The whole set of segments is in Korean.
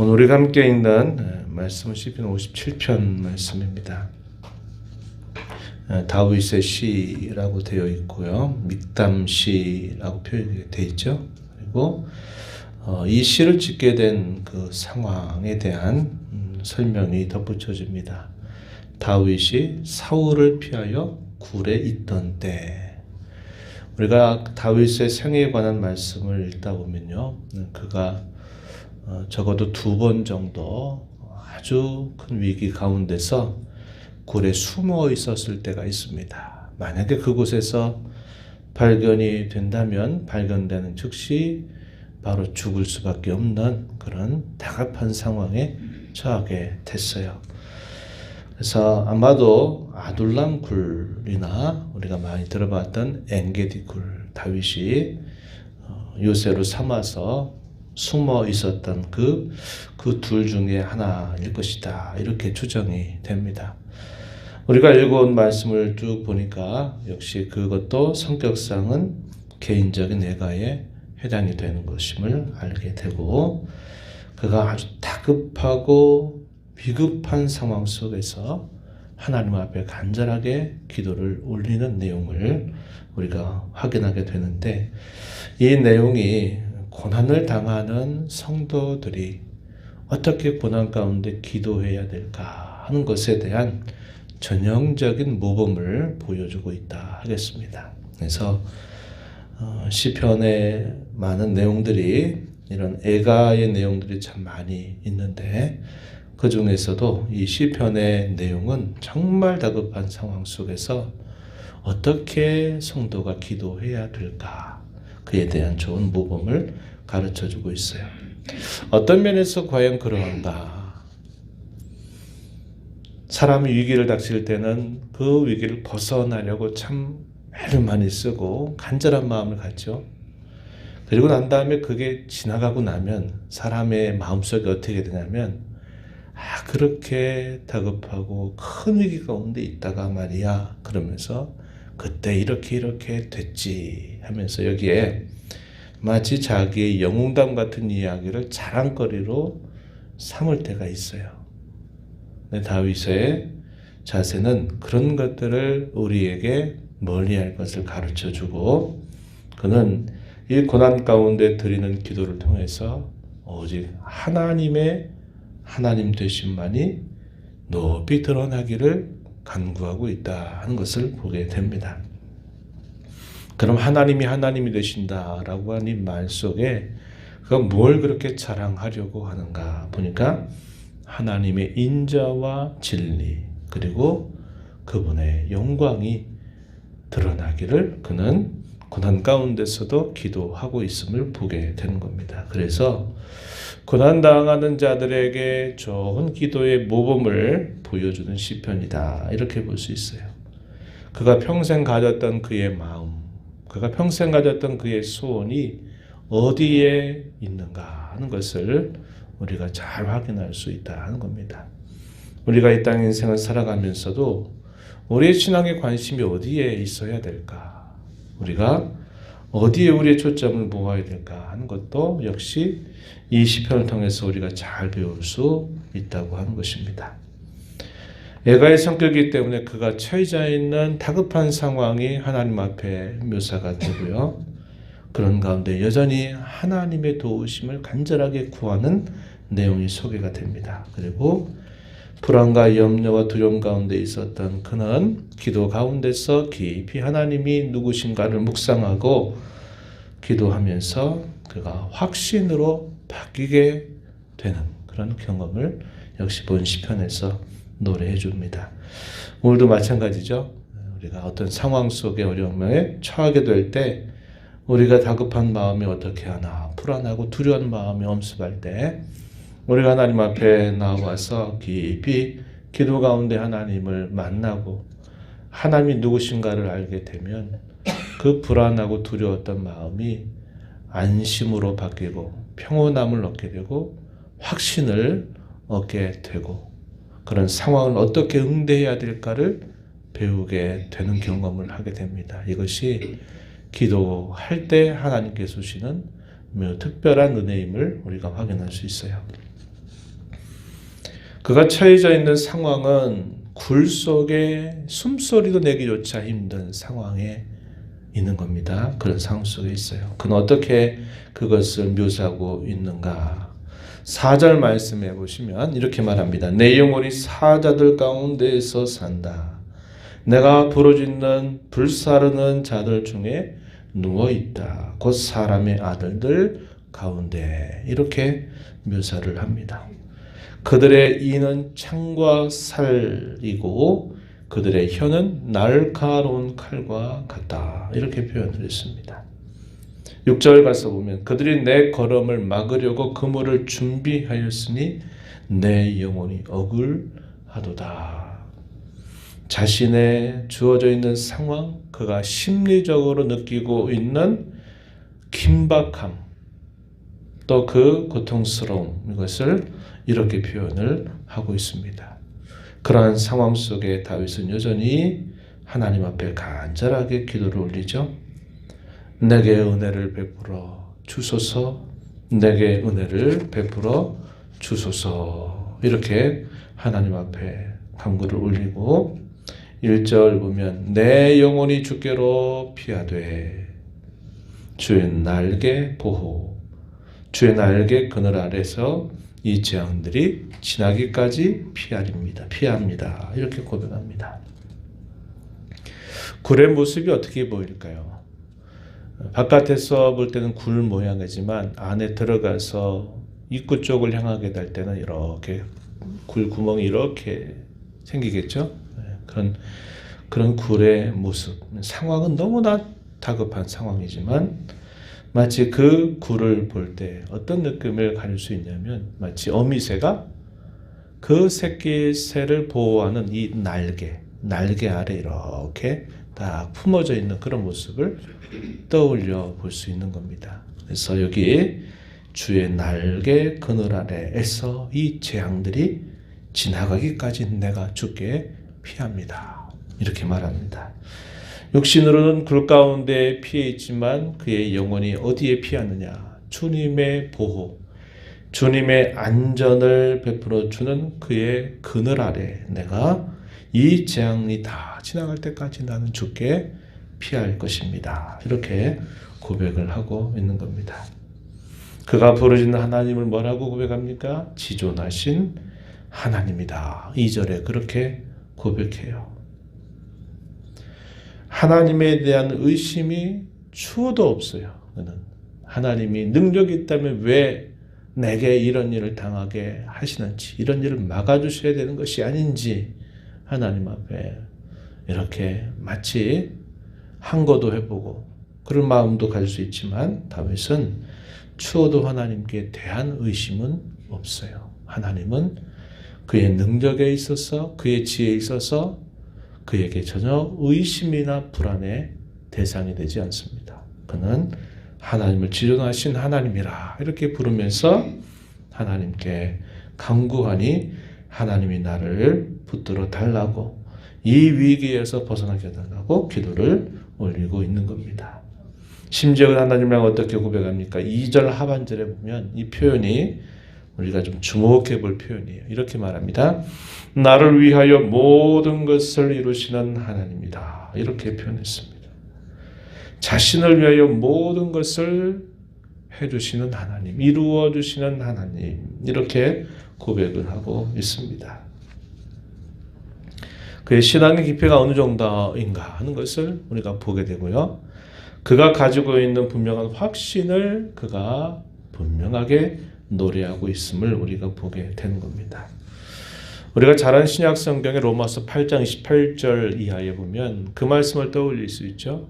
오늘 우리가 함께 읽는 예, 말씀은 시편 57편 말씀입니다. 예, 다윗의 시라고 되어 있고요. 믹담 시라고 표현되어 있죠. 그리고 어, 이 시를 짓게 된 그 상황에 대한 음, 설명이 덧붙여집니다. 다윗이 사울을 피하여 굴에 있던 때 우리가 다윗의 생애에 관한 말씀을 읽다 보면요. 음, 그가 어, 적어도 두 번 정도 아주 큰 위기 가운데서 굴에 숨어 있었을 때가 있습니다. 만약에 그곳에서 발견이 된다면 발견되는 즉시 바로 죽을 수밖에 없는 그런 다급한 상황에 처하게 됐어요. 그래서 아마도 아둘람 굴이나 우리가 많이 들어봤던 엔게디 굴 다윗이 어, 요새로 삼아서 숨어 있었던 그 그 둘 중에 하나일 것이다 이렇게 추정이 됩니다. 우리가 읽어온 말씀을 쭉 보니까 역시 그것도 성격상은 개인적인 애가에 해당이 되는 것임을 알게 되고 그가 아주 다급하고 비급한 상황 속에서 하나님 앞에 간절하게 기도를 올리는 내용을 우리가 확인하게 되는데 이 내용이 고난을 당하는 성도들이 어떻게 고난 가운데 기도해야 될까 하는 것에 대한 전형적인 모범을 보여주고 있다 하겠습니다. 그래서 어, 시편에 많은 내용들이 이런 애가의 내용들이 참 많이 있는데 그 중에서도 이 시편의 내용은 정말 다급한 상황 속에서 어떻게 성도가 기도해야 될까 그에 대한 좋은 모범을 가르쳐 주고 있어요. 어떤 면에서 과연 그러한가? 사람이 위기를 닥칠 때는 그 위기를 벗어나려고 참 애를 많이 쓰고 간절한 마음을 갖죠. 그리고 난 다음에 그게 지나가고 나면 사람의 마음속에 어떻게 되냐면 아 그렇게 다급하고 큰 위기 가운데 있다가 말이야 그러면서 그때 이렇게 이렇게 됐지 하면서 여기에 마치 자기의 영웅담 같은 이야기를 자랑거리로 삼을 때가 있어요. 다윗의 자세는 그런 것들을 우리에게 멀리할 것을 가르쳐 주고 그는 이 고난 가운데 드리는 기도를 통해서 오직 하나님의 하나님 되심만이 높이 드러나기를 간구하고 있다 하는 것을 보게 됩니다. 그럼 하나님이 하나님이 되신다라고 하는 이말 속에 그가 뭘 그렇게 자랑하려고 하는가 보니까 하나님의 인자와 진리 그리고 그분의 영광이 드러나기를 그는 고난 가운데서도 기도하고 있음을 보게 되는 겁니다. 그래서 고난 당하는 자들에게 좋은 기도의 모범을 보여주는 시편이다. 이렇게 볼 수 있어요. 그가 평생 가졌던 그의 마음, 그가 평생 가졌던 그의 소원이 어디에 있는가 하는 것을 우리가 잘 확인할 수 있다 하는 겁니다. 우리가 이 땅 인생을 살아가면서도 우리의 신앙의 관심이 어디에 있어야 될까? 우리가 어디에 우리의 초점을 모아야 될까 하는 것도 역시 이 시편을 통해서 우리가 잘 배울 수 있다고 하는 것입니다. 애가의 성격이기 때문에 그가 처해져 있는 다급한 상황이 하나님 앞에 묘사가 되고요. 그런 가운데 여전히 하나님의 도우심을 간절하게 구하는 내용이 소개가 됩니다. 그리고 불안과 염려와 두려움 가운데 있었던 그는 기도 가운데서 깊이 하나님이 누구신가를 묵상하고 기도하면서 그가 확신으로 바뀌게 되는 그런 경험을 역시 본 시편에서 노래해 줍니다. 오늘도 마찬가지죠. 우리가 어떤 상황 속에 어려움에 처하게 될 때 우리가 다급한 마음이 어떻게 하나 불안하고 두려운 마음이 엄습할 때 우리가 하나님 앞에 나와서 깊이 기도 가운데 하나님을 만나고 하나님이 누구신가를 알게 되면 그 불안하고 두려웠던 마음이 안심으로 바뀌고 평온함을 얻게 되고 확신을 얻게 되고 그런 상황을 어떻게 응대해야 될까를 배우게 되는 경험을 하게 됩니다. 이것이 기도할 때 하나님께 주시는 매우 특별한 은혜임을 우리가 확인할 수 있어요. 그가 처해져 있는 상황은 굴 속에 숨소리도 내기조차 힘든 상황에 있는 겁니다. 그런 상황 속에 있어요. 그는 어떻게 그것을 묘사하고 있는가? 4절 말씀해 보시면 이렇게 말합니다. 내 영혼이 사자들 가운데에서 산다. 내가 부르짖는 불사르는 자들 중에 누워 있다. 곧 사람의 아들들 가운데 이렇게 묘사를 합니다. 그들의 이는 창과 살이고 그들의 혀는 날카로운 칼과 같다. 이렇게 표현을 했습니다. 6절 가서 보면 그들이 내 걸음을 막으려고 그물을 준비하였으니 내 영혼이 억울하도다. 자신의 주어져 있는 상황, 그가 심리적으로 느끼고 있는 긴박함, 또 그 고통스러움, 이것을 이렇게 표현을 하고 있습니다. 그러한 상황 속에 다윗은 여전히 하나님 앞에 간절하게 기도를 올리죠. 내게 은혜를 베풀어 주소서, 내게 은혜를 베풀어 주소서. 이렇게 하나님 앞에 간구를 올리고 1절 보면 내 영혼이 주께로 피하되 주의 날개 보호 주의 날개 그늘 아래서 이 재앙들이 지나기까지 피하립니다. 피합니다. 이렇게 고백합니다. 굴의 모습이 어떻게 보일까요? 바깥에서 볼 때는 굴 모양이지만 안에 들어가서 입구 쪽을 향하게 될 때는 이렇게 굴 구멍이 이렇게 생기겠죠. 네, 그런 그런 굴의 모습 상황은 너무나 다급한 상황이지만 마치 그 굴을 볼 때 어떤 느낌을 가질 수 있냐면 마치 어미새가 그 새끼 새를 보호하는 이 날개 날개 아래 이렇게 딱 품어져 있는 그런 모습을 떠올려 볼 수 있는 겁니다. 그래서 여기 주의 날개 그늘 아래에서 이 재앙들이 지나가기까지 내가 주께 피합니다. 이렇게 말합니다. 육신으로는 굴 가운데 피해 있지만 그의 영혼이 어디에 피하느냐? 주님의 보호, 주님의 안전을 베풀어 주는 그의 그늘 아래 내가 이 재앙이 다 지나갈 때까지 나는 주께 피할 것입니다. 이렇게 고백을 하고 있는 겁니다. 그가 부르짖는 하나님을 뭐라고 고백합니까? 지존하신 하나님이다. 2절에 그렇게 고백해요. 하나님에 대한 의심이 추호도 없어요. 하나님이 능력이 있다면 왜 내게 이런 일을 당하게 하시는지, 이런 일을 막아주셔야 되는 것이 아닌지 하나님 앞에 이렇게 마치 항거도 해보고 그런 마음도 가질 수 있지만 다윗은 추호도 하나님께 대한 의심은 없어요. 하나님은 그의 능력에 있어서 그의 지혜에 있어서 그에게 전혀 의심이나 불안의 대상이 되지 않습니다. 그는 하나님을 지존하신 하나님이라 이렇게 부르면서 하나님께 강구하니 하나님이 나를 붙들어 달라고 이 위기에서 벗어나게 달라고 기도를 올리고 있는 겁니다. 심지어 하나님이랑 어떻게 고백합니까? 2절 하반절에 보면 이 표현이 우리가 좀 주목해 볼 표현이에요. 이렇게 말합니다. 나를 위하여 모든 것을 이루시는 하나님이다. 이렇게 표현했습니다. 자신을 위하여 모든 것을 해주시는 하나님, 이루어 주시는 하나님, 이렇게 고백을 하고 있습니다. 그의 신앙의 깊이가 어느 정도인가 하는 것을 우리가 보게 되고요. 그가 가지고 있는 분명한 확신을 그가 분명하게 노래하고 있음을 우리가 보게 되는 겁니다. 우리가 잘 아는 신약 성경의 로마서 8장 28절 이하에 보면 그 말씀을 떠올릴 수 있죠.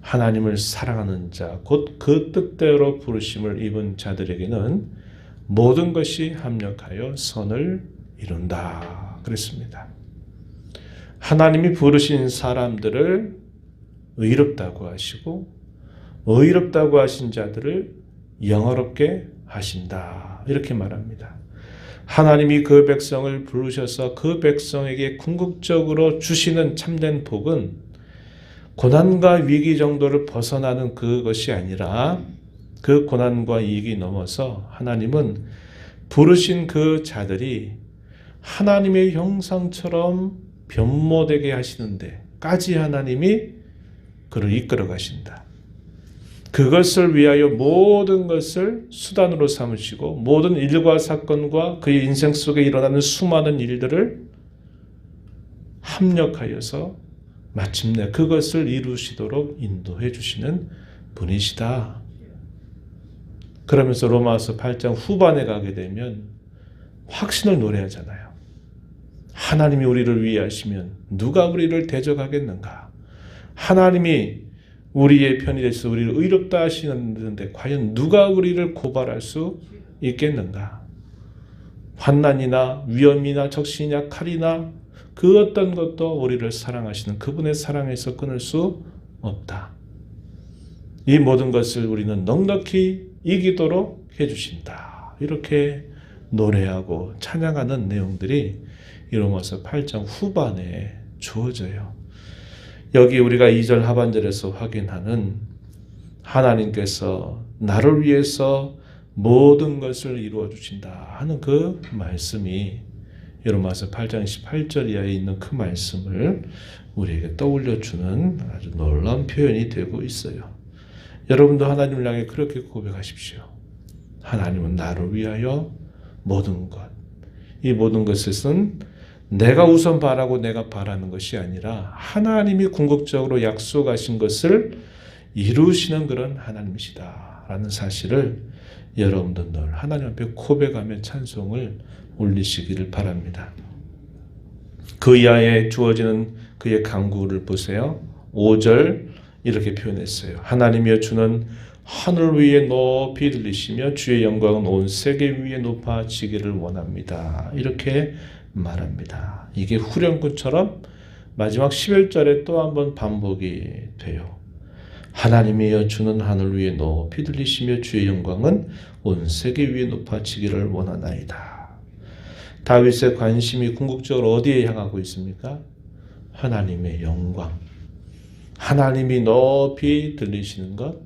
하나님을 사랑하는 자, 곧 그 뜻대로 부르심을 입은 자들에게는 모든 것이 합력하여 선을 이룬다. 그랬습니다. 하나님이 부르신 사람들을 의롭다고 하시고, 의롭다고 하신 자들을 영어롭게 하신다. 이렇게 말합니다. 하나님이 그 백성을 부르셔서 그 백성에게 궁극적으로 주시는 참된 복은 고난과 위기 정도를 벗어나는 그것이 아니라 그 고난과 위기 넘어서 하나님은 부르신 그 자들이 하나님의 형상처럼 변모되게 하시는데까지 하나님이 그를 이끌어 가신다. 그것을 위하여 모든 것을 수단으로 삼으시고 모든 일과 사건과 그의 인생 속에 일어나는 수많은 일들을 합력하여서 마침내 그것을 이루시도록 인도해 주시는 분이시다. 그러면서 로마서 8장 후반에 가게 되면 확신을 노래하잖아요. 하나님이 우리를 위하시면 누가 우리를 대적하겠는가? 하나님이 우리의 편이 되서 우리를 의롭다 하시는데 과연 누가 우리를 고발할 수 있겠는가? 환난이나 위험이나 적신이나 칼이나 그 어떤 것도 우리를 사랑하시는 그분의 사랑에서 끊을 수 없다. 이 모든 것을 우리는 넉넉히 이기도록 해주신다. 이렇게 노래하고 찬양하는 내용들이 이 로마서 8장 후반에 주어져요. 여기 우리가 2절 하반절에서 확인하는 하나님께서 나를 위해서 모든 것을 이루어 주신다 하는 그 말씀이 로마서 8장 18절 이하에 있는 그 말씀을 우리에게 떠올려 주는 아주 놀라운 표현이 되고 있어요. 여러분도 하나님을 향해 그렇게 고백하십시오. 하나님은 나를 위하여 모든 것. 이 모든 것은 내가 우선 바라고 내가 바라는 것이 아니라 하나님이 궁극적으로 약속하신 것을 이루시는 그런 하나님이시다. 라는 사실을 여러분도 늘 하나님 앞에 고백하며 찬송을 올리시기를 바랍니다. 그 이하에 주어지는 그의 강구를 보세요. 5절 이렇게 표현했어요. 하나님이여 주는 하늘 위에 높이 들리시며 주의 영광은 온 세계 위에 높아지기를 원합니다. 이렇게 말합니다. 이게 후렴구처럼 마지막 11절에 또 한 번 반복이 돼요. 하나님이여 주는 하늘 위에 높이 들리시며 주의 영광은 온 세계 위에 높아지기를 원하나이다. 다윗의 관심이 궁극적으로 어디에 향하고 있습니까? 하나님의 영광. 하나님이 높이 들리시는 것,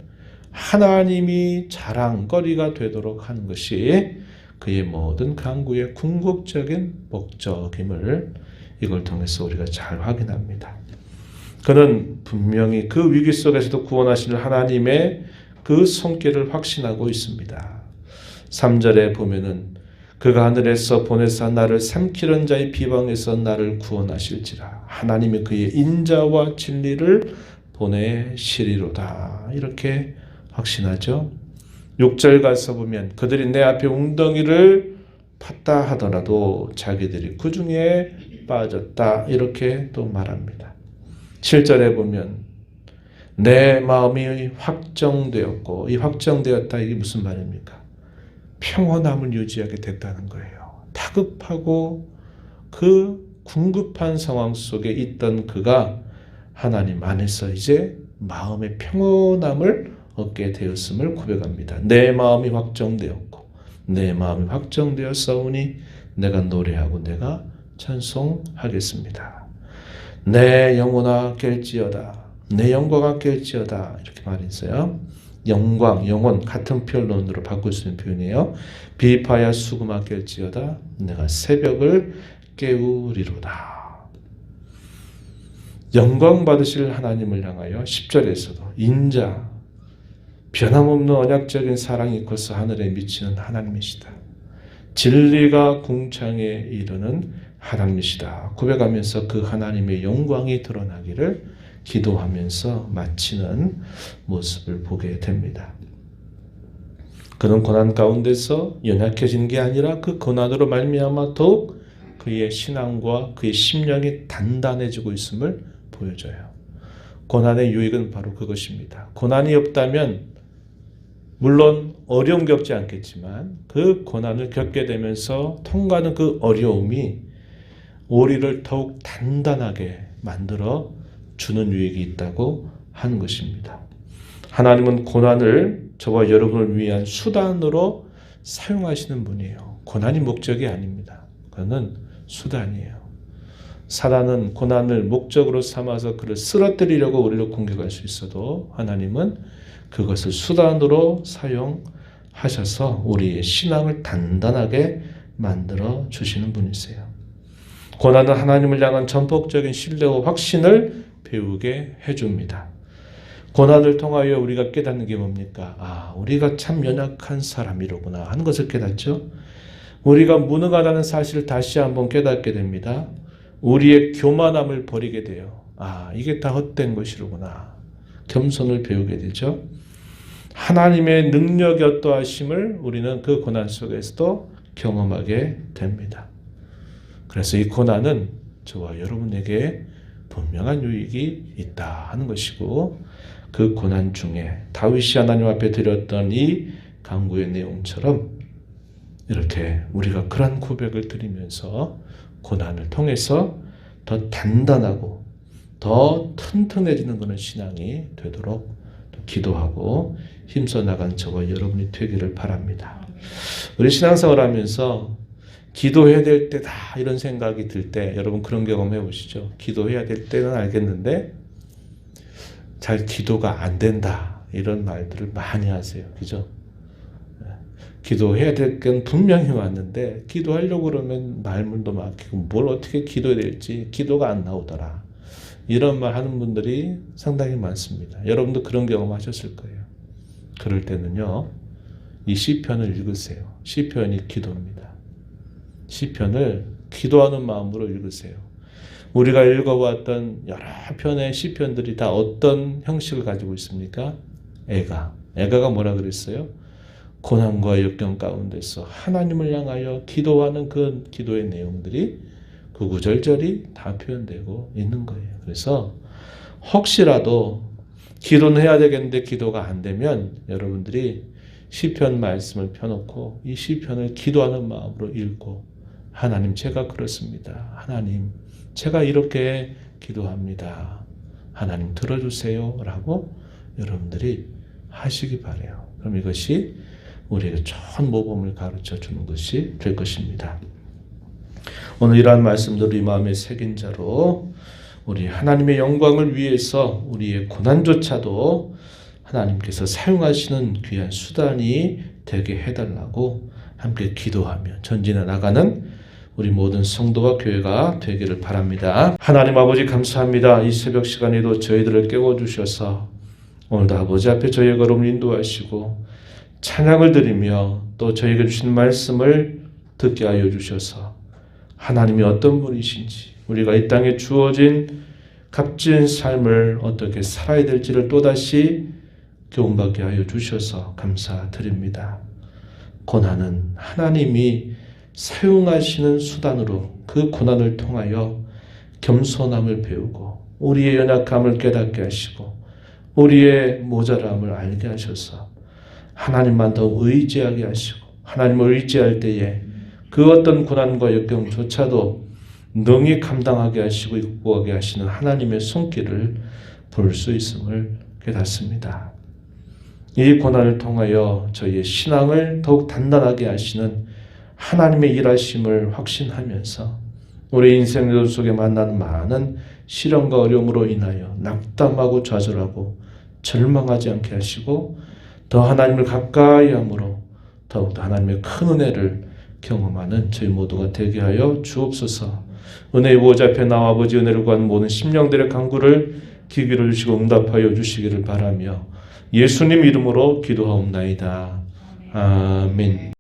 하나님이 자랑거리가 되도록 하는 것이 그의 모든 강구의 궁극적인 목적임을 이걸 통해서 우리가 잘 확인합니다. 그는 분명히 그 위기 속에서도 구원하실 하나님의 그 손길을 확신하고 있습니다. 3절에 보면은 그가 하늘에서 보내사 나를 삼키는 자의 비방에서 나를 구원하실지라 하나님이 그의 인자와 진리를 보내시리로다 이렇게 확신하죠. 6절 가서 보면 그들이 내 앞에 웅덩이를 팠다 하더라도 자기들이 그 중에 빠졌다 이렇게 또 말합니다. 7절에 보면 내 마음이 확정되었고 이 확정되었다 이게 무슨 말입니까? 평온함을 유지하게 됐다는 거예요. 다급하고 그 궁급한 상황 속에 있던 그가 하나님 안에서 이제 마음의 평온함을 얻게 되었음을 고백합니다. 내 마음이 확정되었고 내 마음이 확정되었사오니 내가 노래하고 내가 찬송하겠습니다. 내 영혼아 깰지어다. 내 영광아 깰지어다. 이렇게 말했어요. 영광, 영혼 같은 표현으로 바꿀 수 있는 표현이에요. 비파야 수금아 깰지어다. 내가 새벽을 깨우리로다. 영광 받으실 하나님을 향하여 10절에서도 인자, 변함없는 언약적인 사랑이 있고서 하늘에 미치는 하나님이시다. 진리가 궁창에 이르는 하나님이시다. 고백하면서 그 하나님의 영광이 드러나기를 기도하면서 마치는 모습을 보게 됩니다. 그는 고난 가운데서 연약해진 게 아니라 그 고난으로 말미암아 더욱 그의 신앙과 그의 심령이 단단해지고 있음을 보여줘요. 고난의 유익은 바로 그것입니다. 고난이 없다면 물론 어려움 겪지 않겠지만 그 고난을 겪게 되면서 통과하는 그 어려움이 우리를 더욱 단단하게 만들어 주는 유익이 있다고 하는 것입니다. 하나님은 고난을 저와 여러분을 위한 수단으로 사용하시는 분이에요. 고난이 목적이 아닙니다. 그는 수단이에요. 사단은 고난을 목적으로 삼아서 그를 쓰러뜨리려고 우리를 공격할 수 있어도 하나님은 그것을 수단으로 하셔서 우리의 신앙을 단단하게 만들어 주시는 분이세요. 고난은 하나님을 향한 전폭적인 신뢰와 확신을 배우게 해줍니다. 고난을 통하여 우리가 깨닫는 게 뭡니까? 아, 우리가 참 연약한 사람이로구나 하는 것을 깨닫죠. 우리가 무능하다는 사실을 다시 한번 깨닫게 됩니다. 우리의 교만함을 버리게 돼요. 아, 이게 다 헛된 것이로구나. 겸손을 배우게 되죠. 하나님의 능력이 어떠하심을 우리는 그 고난 속에서도 경험하게 됩니다. 그래서 이 고난은 저와 여러분에게 분명한 유익이 있다 하는 것이고 그 고난 중에 다윗이 하나님 앞에 드렸던 이 강구의 내용처럼 이렇게 우리가 그러한 고백을 드리면서 고난을 통해서 더 단단하고 더 튼튼해지는 그런 신앙이 되도록 기도하고 힘써 나간 저와 여러분이 되기를 바랍니다. 우리 신앙생활 하면서 기도해야 될 때다 이런 생각이 들 때 여러분 그런 경험 해보시죠. 기도해야 될 때는 알겠는데 잘 기도가 안 된다 이런 말들을 많이 하세요. 그죠? 기도해야 될 건 분명히 왔는데 기도하려고 그러면 말문도 막히고 뭘 어떻게 기도해야 될지 기도가 안 나오더라. 이런 말 하는 분들이 상당히 많습니다. 여러분도 그런 경험 하셨을 거예요. 그럴 때는요. 이 시편을 읽으세요. 시편이 기도입니다. 시편을 기도하는 마음으로 읽으세요. 우리가 읽어왔던 여러 편의 시편들이 다 어떤 형식을 가지고 있습니까? 애가. 애가가 뭐라 그랬어요? 고난과 역경 가운데서 하나님을 향하여 기도하는 그 기도의 내용들이 구구절절히 다 표현되고 있는 거예요. 그래서 혹시라도 기도는 해야 되겠는데 기도가 안 되면 여러분들이 시편 말씀을 펴놓고 이 시편을 기도하는 마음으로 읽고 하나님 제가 그렇습니다. 하나님 제가 이렇게 기도합니다. 하나님 들어주세요 라고 여러분들이 하시기 바래요. 그럼 이것이 우리에게 좋은 모범을 가르쳐 주는 것이 될 것입니다. 오늘 이러한 말씀들 우리 마음에 새긴 자로 우리 하나님의 영광을 위해서 우리의 고난조차도 하나님께서 사용하시는 귀한 수단이 되게 해달라고 함께 기도하며 전진해 나가는 우리 모든 성도와 교회가 되기를 바랍니다. 하나님 아버지 감사합니다. 이 새벽 시간에도 저희들을 깨워주셔서 오늘도 아버지 앞에 저희의 걸음을 인도하시고 찬양을 드리며 또 저희에게 주신 말씀을 듣게 하여 주셔서 하나님이 어떤 분이신지 우리가 이 땅에 주어진 값진 삶을 어떻게 살아야 될지를 또다시 교훈받게 하여 주셔서 감사드립니다. 고난은 하나님이 사용하시는 수단으로 그 고난을 통하여 겸손함을 배우고 우리의 연약함을 깨닫게 하시고 우리의 모자람을 알게 하셔서 하나님만 더 의지하게 하시고 하나님을 의지할 때에 그 어떤 고난과 역경조차도 능히 감당하게 하시고 극복하게 하시는 하나님의 손길을 볼 수 있음을 깨닫습니다. 이 고난을 통하여 저희의 신앙을 더욱 단단하게 하시는 하나님의 일하심을 확신하면서 우리 인생 속에 만나는 많은 시련과 어려움으로 인하여 낙담하고 좌절하고 절망하지 않게 하시고 더 하나님을 가까이 함으로 더욱더 하나님의 큰 은혜를 경험하는 저희 모두가 되게 하여 주옵소서. 은혜의 보좌 앞에 나와 아버지 은혜를 구하는 모든 심령들의 간구를 기기를 주시고 응답하여 주시기를 바라며 예수님 이름으로 기도하옵나이다. 아멘.